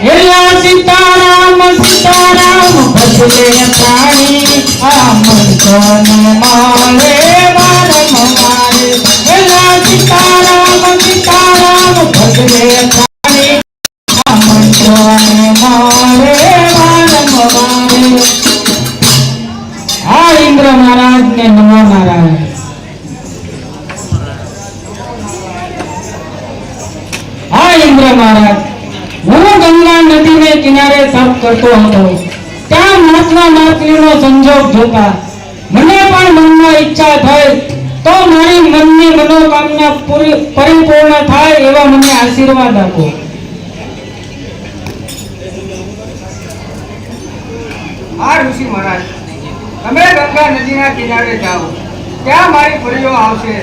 હેલા સીતારામ સીતારામ ભજલે પ્રાણી આ મંત્રને મારે વારમ મારે હેલા સીતારામ સીતારામ ભજલે પ્રાણી આ મંત્રને નમો નારાયણ હા ઇન્દ્ર મહારાજ. હું ગંગા નદીને કિનારે તપ કરતો હતો. ત્યાં મહાત્મા માતલીનો સંજોગ જોતા મને પણ મનમાં ઈચ્છા થઈ. તો મારી મનની મનોકામના પૂરી પરિપૂર્ણ થાય એવા મને આશીર્વાદ આપો. આ ઋષિ મહારાજ. તમે ગંગા નદીના કિનારે જાઓ. ત્યાં મારી ફળીઓ આવશે.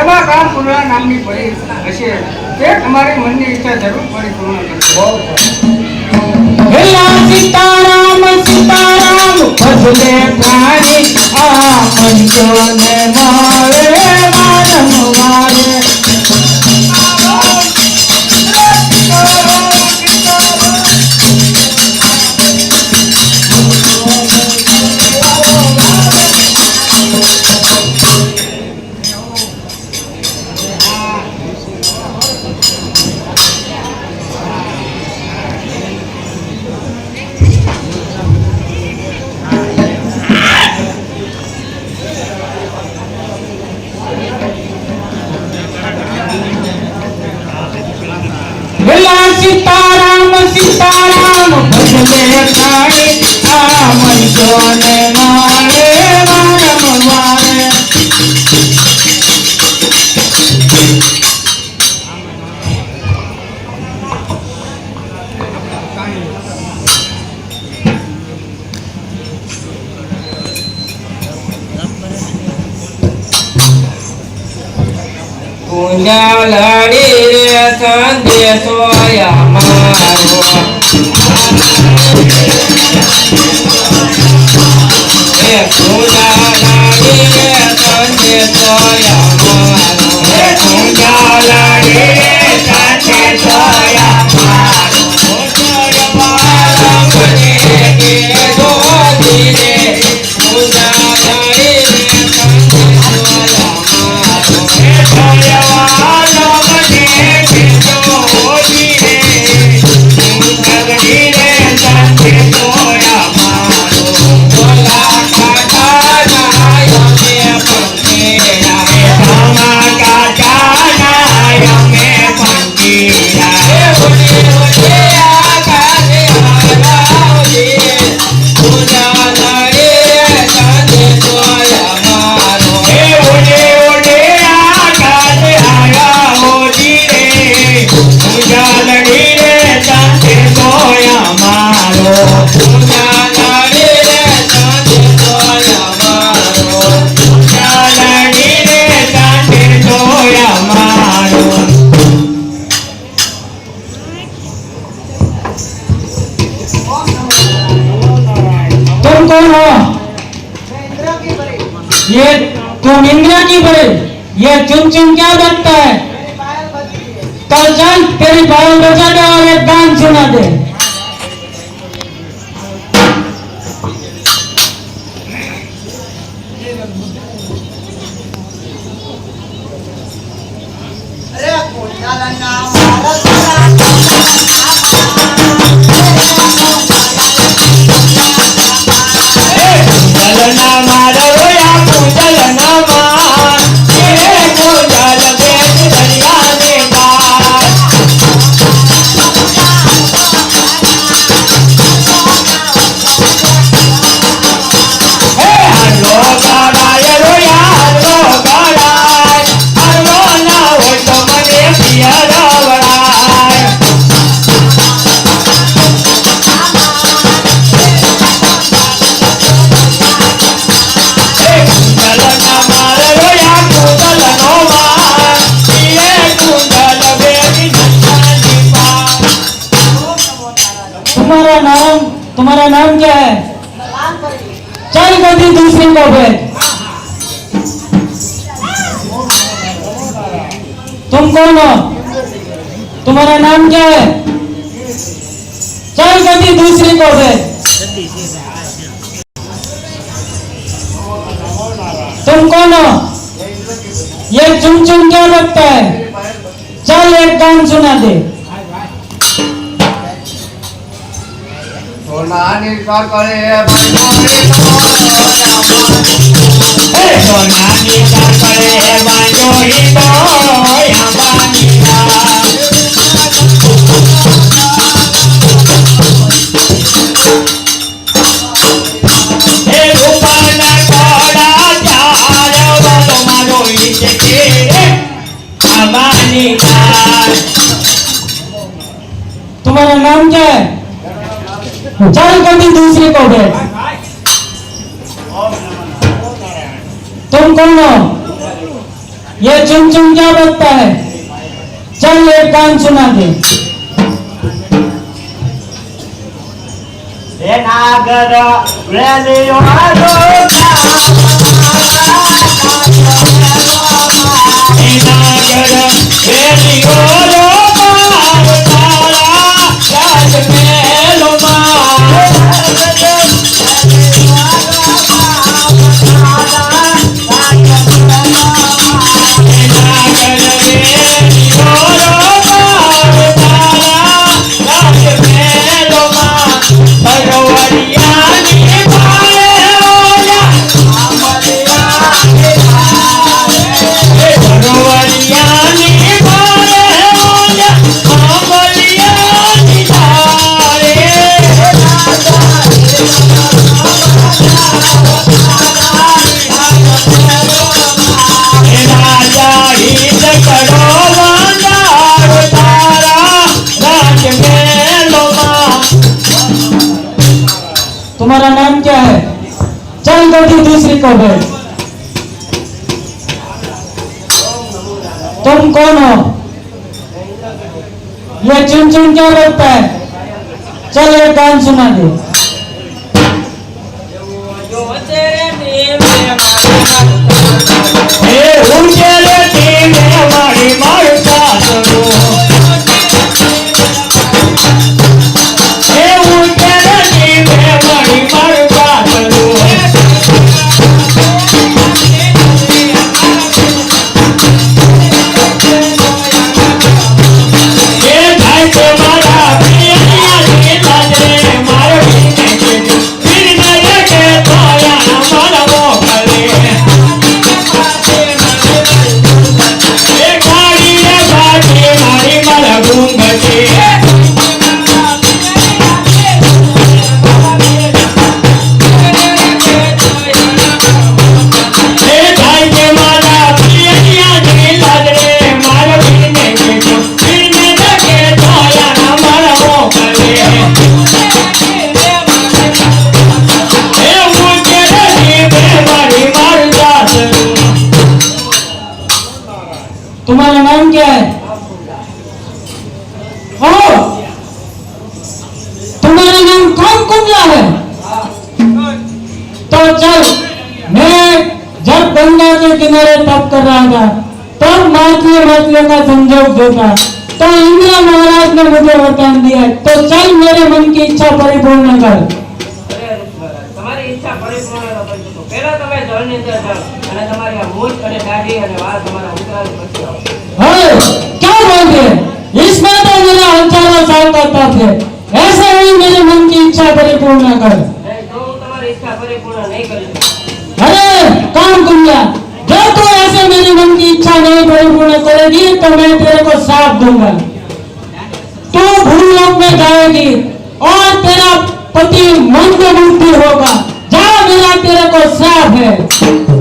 એમાં કામ પૂર્ણા નામની ફળી હશે. તે તમારી મનની ઈચ્છા જરૂર પરિપૂર્ણ કરશે. હેલા સીતારામ સીતારામ ભજલે પ્રાણી આ મંચોને મારે વારમ વારે. પૂજા લડી રે સંદેશો અમારો એ પૂજા લડી રે સંદેશો અમારો એ પૂજા तुम इंदिरा की बड़े ये चुन चुन क्या बनता है कल चल तेरी पायल बचा दे और एक गान सुना दे गति दूसरी को भेज तुम कौन हो? तुम्हारा नाम क्या है? चल गति दूसरी को भेज तुम कौन हो? ये चुन चुन क्या लगता है? चल एक गान सुना दे। আমার নির্ভর করে। সোনা নির্ভর করে আমার चल गति दूसरे को दे तुम कौन हो ये चुन चुन क्या बकता है चल एक गान सुना दे नागर रेडियो नागर रेडियो तुम्हारा नाम क्या है चल कभी दूसरी को भेज तुम कौन हो ये चुन चुन क्या बजता है चल एक गान सुना दे तुम्हारा नाम क्या है हो तुम्हारा नाम कौन कुमला है तो चल मैं जब गंगा के किनारे तप कर रहा था तब मातली मछलियों का संजोग देखा तो इंद्र महाराज ने मुझे वरदान दिया तो चल मेरे मन की इच्छा परिपूर्ण कर અરે ઋષિમહારાજ, તમારી ઈચ્છા પરિપૂર્ણ ન કરી શકો. પહેલા તમે જળની અંદર જાઓ અને તમારી આ મૂછ અને દાઢી અને વાળ તમારા क्या बोलते हैं? इस माता मेरा हज़ारों साल का तप है। ऐसा ही मेरे मन की इच्छा परिपूर्ण कर। अरे काम कुंडिया जब तू ऐसे मेरे मन की इच्छा नहीं परिपूर्ण करेगी तो मैं तेरे को साथ दूँगा। तू भूलोक में जाएगी और तेरा पति मन मंद मुक्ति होगा। जा मेरा तेरे को साफ़ है।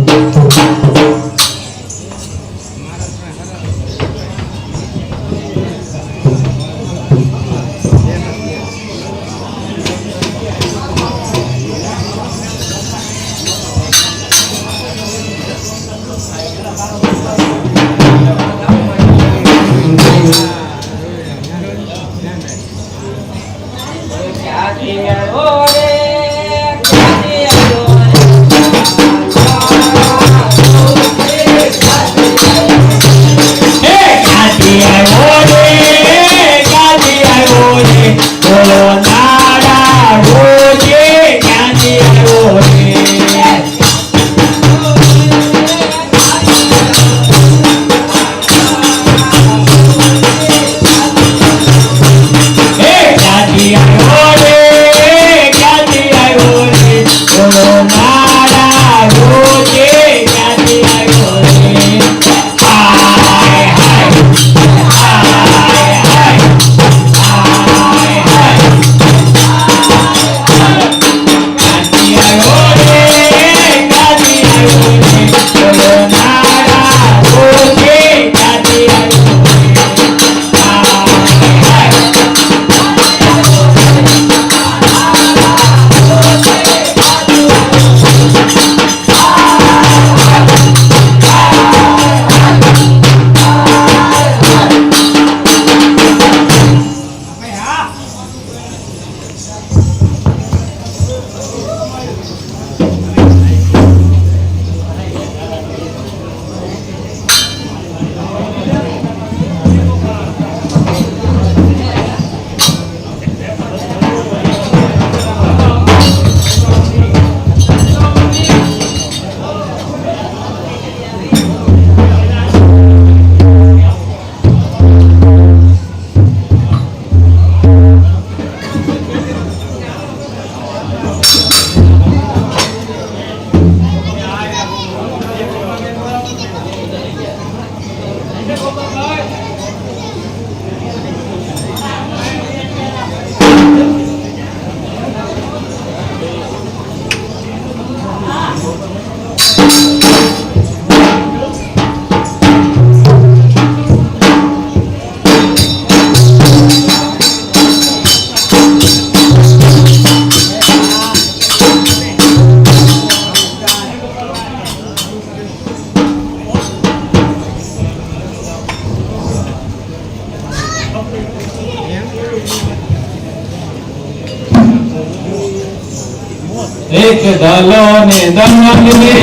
એક દલો ને દમન રે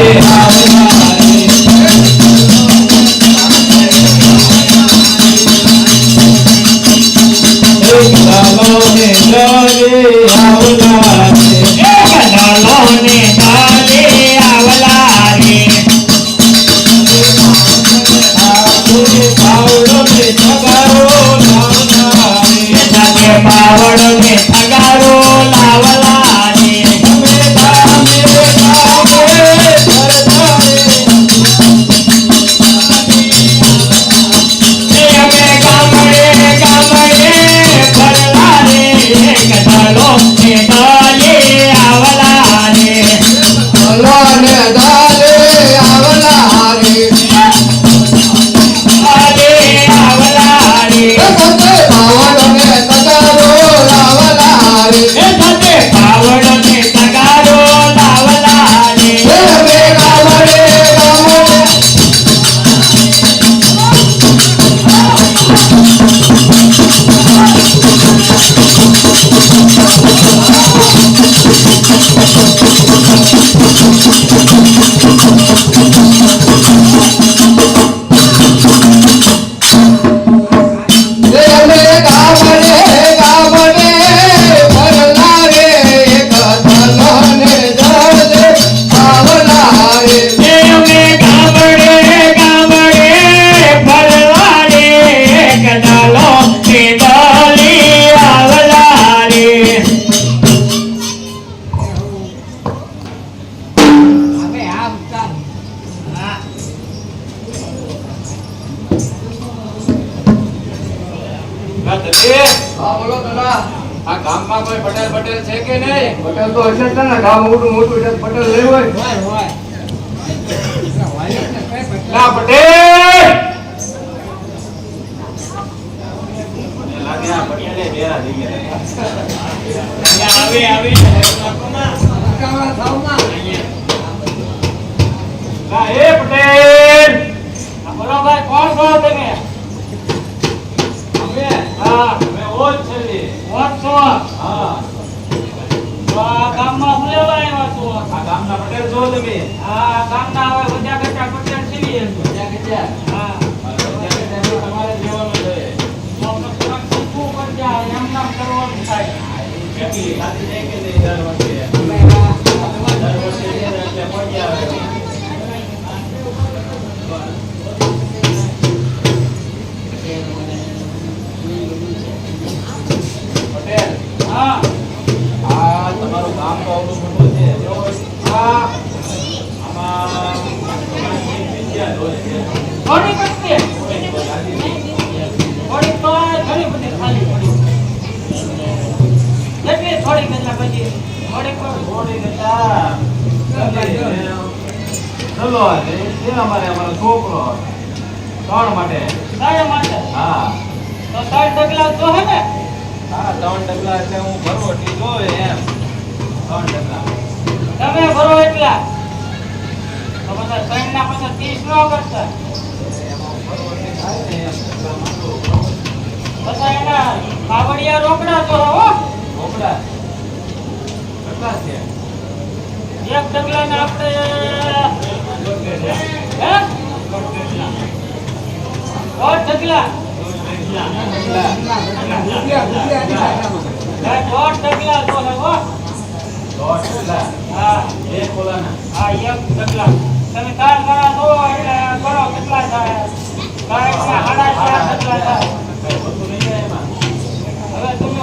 એક દલો ને દમન Amor મોડે ત્રણ માટે. તો હે ને? ત્રણ ડગલા એટલે જો એમ. ત્રણ ડગલા તમે ભરો એટલા. તો બધા ત્રણ ના પાછા ત્રીસ ન કરતા બધા એના બાવળિયા રોકડા તો હો. રોકડા? એક એક ઓલાના તમે કાલ ગણા તો એટલે કરો કેટલા થાય કાલ સાડા હવે તમે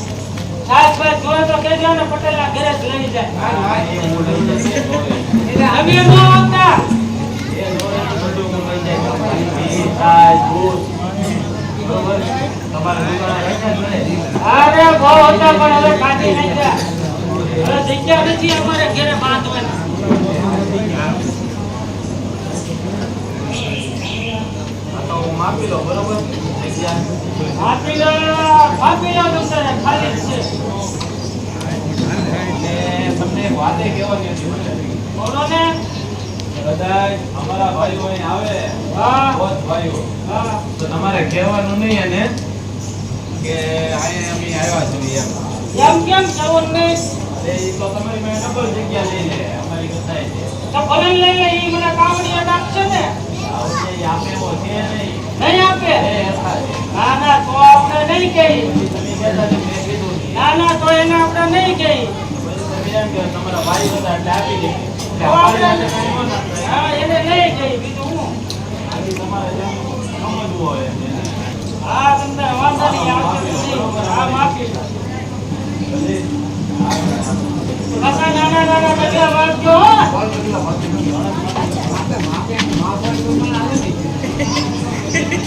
ભાઈ તો કહેજો ને પટેલ ના જ લઈ જાય. અમે ન આવતા. અરે બહુ હતા પણ હવે ખાધી જગ્યા નથી અમારે ઘરે બાંધવાની તો માપી લો બરોબર? વાતે કહેવાની બોલો ને બધા અમારા ભાઈઓ અહીં આવે તો તમારે કહેવાનું નહીં અને કે અહીંયા અમે આવ્યા છીએ કેમ નહીં એ તો તમારી પાસે ડબલ જગ્યા લઈ લે અમારી કથાય છે તો ભલે લઈ છે નહીં. નહીં આપે. એ હતા છે ના ના તો આપણે નહીં કહી તમે કહેતા હતા મેં કીધું નહીં ના ના તો એને આપણે નહીં કહી પછી તમે એમ કે તમારા ભાઈ હતા એટલે આપી દે. એટલે તો અમારી આપણે માટે કાંઈ ન થાય. હા એને નહીં કહી બીજું હું? તમારે સમજવું હોય હા તમને વાંધો નહીં આપી દીધી. હા માફી. પાછા નાના નાના ડગલા વાંચજો હો.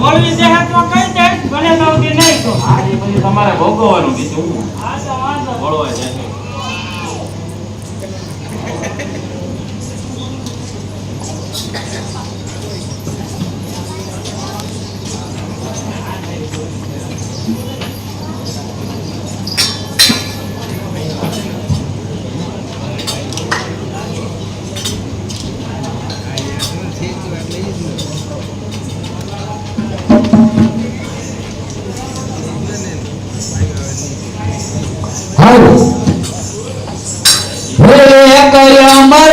બોલવી દે તો કઈ દે ભલે તો ઉધી નહીં તો. આ એ પછી તમારે ભોગવવાનું બીજું. હું હા તો વાંધો નહીં. ભોળવાઈ હે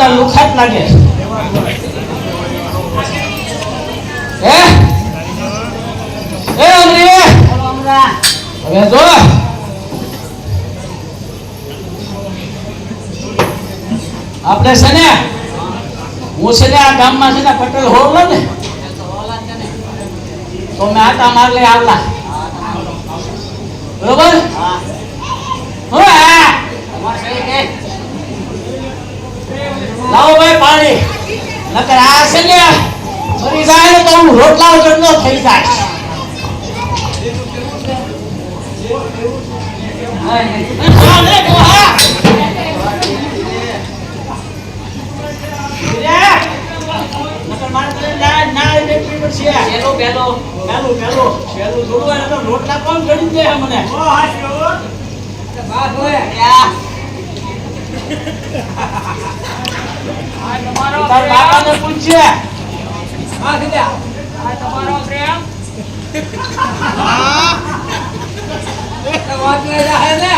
આ લુખાટ લાગે હે? એ અમરી હવે જો. આપણે છે ને હું છે ને આ ગામમાં છે ને પટેલ હોલો ને તો મેં આટા માર લઈ આવલા બરોબર? હા. લાવો ભાઈ પાણી. નકર આ છે ને મરી જાય ને તો હું રોટલા વગર નો થઈ જાય. રોટલા કોણ ગણી દે મને? હોય તાર બાપાને પૂછજે. હા સીધા આ તમારો પ્રેમ? વાત ને?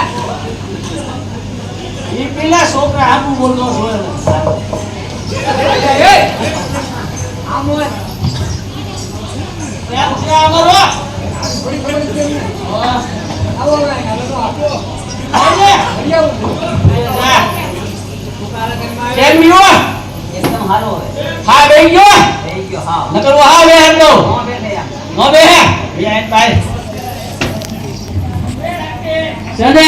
ઈ પેલા છોકરા આવું બોલતો હોય એ આમ પ્રેમ છે અમારો? છે. હા. આવો ને આપો આવું. કેમ ગયો એકદમ હારો હા બેહી ગયો? થઈ ગયો હા. નકર હું હા બે તો નો યાર. નો બે બે આઈ બાય છે ને